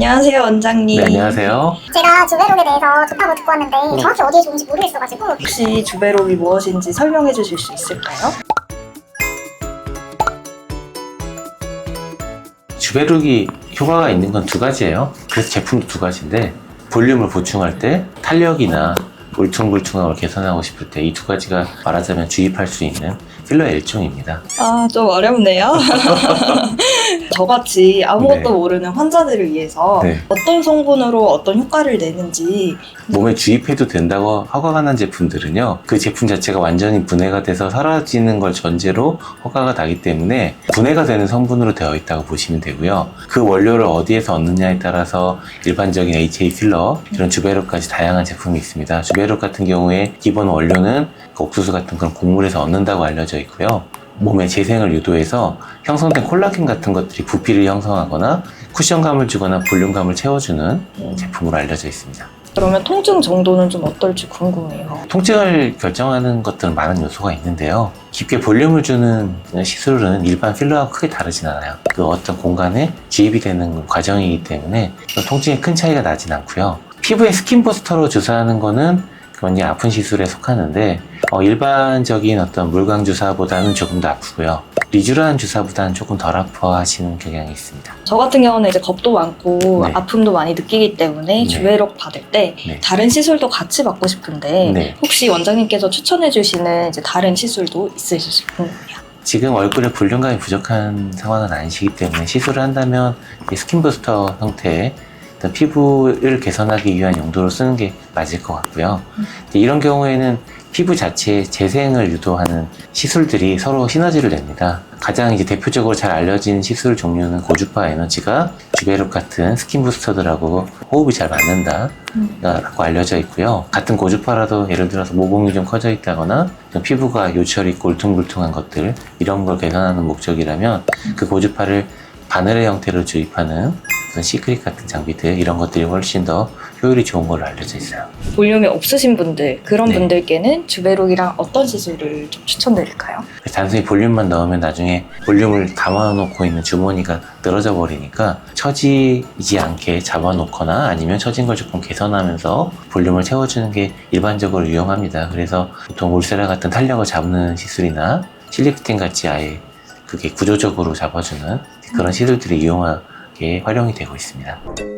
안녕하세요, 원장님. 네, 안녕하세요. 제가 주베록에 대해서 좋다고 듣고 왔는데 정확히 어디에 좋은지 모르겠어가지고 혹시 주베록이 무엇인지 설명해 주실 수 있을까요? 주베룩이 효과가 있는 건 두 가지예요. 그래서 제품도 두 가지인데 볼륨을 보충할 때 탄력이나 울퉁불퉁함을 개선하고 싶을 때 이 두 가지가 말하자면 주입할 수 있는 필러의 일종입니다. 아, 좀 어렵네요. 저같이 아무것도 네. 모르는 환자들을 위해서 네. 어떤 성분으로 어떤 효과를 내는지 몸에 주입해도 된다고 허가가 난 제품들은요, 그 제품 자체가 완전히 분해가 돼서 사라지는 걸 전제로 허가가 나기 때문에 분해가 되는 성분으로 되어 있다고 보시면 되고요. 그 원료를 어디에서 얻느냐에 따라서 일반적인 HA 필러, 이런 주베룩까지 다양한 제품이 있습니다. 주베룩 같은 경우에 기본 원료는 그 옥수수 같은 그런 곡물에서 얻는다고 알려져 있고요. 몸의 재생을 유도해서 형성된 콜라겐 같은 것들이 부피를 형성하거나 쿠션감을 주거나 볼륨감을 채워주는 제품으로 알려져 있습니다. 그러면 통증 정도는 좀 어떨지 궁금해요. 통증을 결정하는 것들은 많은 요소가 있는데요. 깊게 볼륨을 주는 시술은 일반 필러와 크게 다르진 않아요. 그 어떤 공간에 주입이 되는 과정이기 때문에 통증에 큰 차이가 나진 않고요. 피부에 스킨 부스터로 주사하는 거는 그건 이제 아픈 시술에 속하는데 어, 일반적인 어떤 물광 주사보다는 조금 더 아프고요. 리쥬란 주사보다는 조금 덜 아파하시는 경향이 있습니다. 저 같은 경우는 이제 겁도 많고 네. 아픔도 많이 느끼기 때문에 네. 주베록 받을 때 네. 다른 시술도 같이 받고 싶은데 네. 혹시 원장님께서 추천해 주시는 이제 다른 시술도 있으실지 궁금해요. 지금 얼굴에 볼륨감이 부족한 상황은 아니시기 때문에 시술을 한다면 이 스킨 부스터 형태의 피부를 개선하기 위한 용도로 쓰는 게 맞을 것 같고요. 이런 경우에는 피부 자체의 재생을 유도하는 시술들이 서로 시너지를 냅니다. 가장 이제 대표적으로 잘 알려진 시술 종류는 고주파 에너지가 주베룩 같은 스킨 부스터들하고 호흡이 잘 맞는다라고 알려져 있고요. 같은 고주파라도 예를 들어서 모공이 좀 커져 있다거나 좀 피부가 요철 있고 울퉁불퉁한 것들 이런 걸 개선하는 목적이라면 그 고주파를 바늘의 형태로 주입하는 어떤 시크릿 같은 장비들 이런 것들이 훨씬 더 효율이 좋은 걸로 알려져 있어요. 볼륨이 없으신 분들 그런 네. 분들께는 주베록이랑 어떤 시술을 좀 추천드릴까요? 단순히 볼륨만 넣으면 나중에 볼륨을 담아놓고 있는 주머니가 늘어져 버리니까 처지지 않게 잡아놓거나 아니면 처진 걸 조금 개선하면서 볼륨을 채워주는 게 일반적으로 유용합니다. 그래서 보통 울세라 같은 탄력을 잡는 시술이나 실리프팅 같이 아예 그게 구조적으로 잡아주는 그런 시술들이 유용하게 활용이 되고 있습니다.